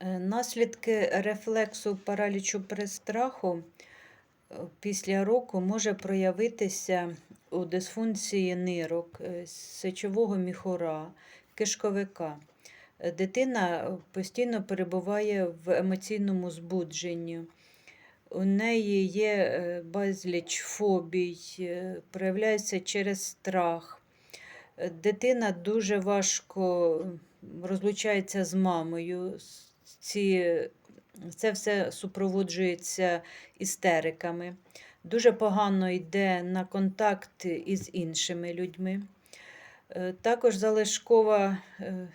Е, Наслідки рефлексу паралічу перестраху е, після року може проявитися у дисфункції нирок, е, сечового міхура, кишковика. Дитина постійно перебуває в емоційному збудженні. У неї є безліч фобій, проявляється через страх. Дитина дуже важко розлучається з мамою. Ці, це все супроводжується істериками. Дуже погано йде на контакт із іншими людьми. Е, Також залишкова, е,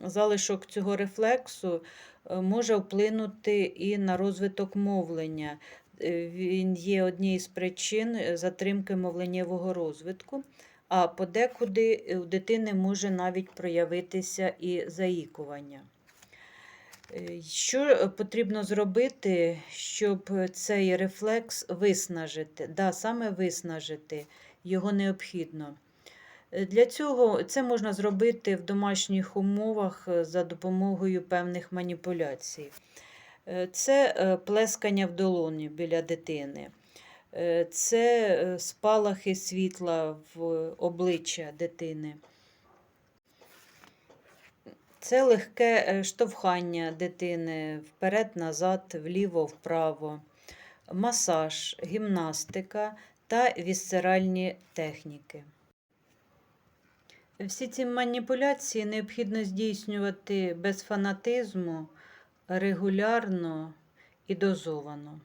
залишок цього рефлексу е, може вплинути і на розвиток мовлення. Він є однією з причин затримки мовленнєвого розвитку, а подекуди у дитини може навіть проявитися і заїкування. Е, Що потрібно зробити, щоб цей рефлекс виснажити? Да, саме виснажити його необхідно. Е, Для цього це можна зробити в домашніх умовах е, за допомогою певних маніпуляцій. Це плескання в долоні біля дитини, це спалахи світла в обличчя дитини. Це легке е, штовхання дитини вперед-назад, вліво-вправо, масаж, гімнастика та вісцеральні техніки. Всі ці маніпуляції необхідно здійснювати без фанатизму, регулярно і дозовано.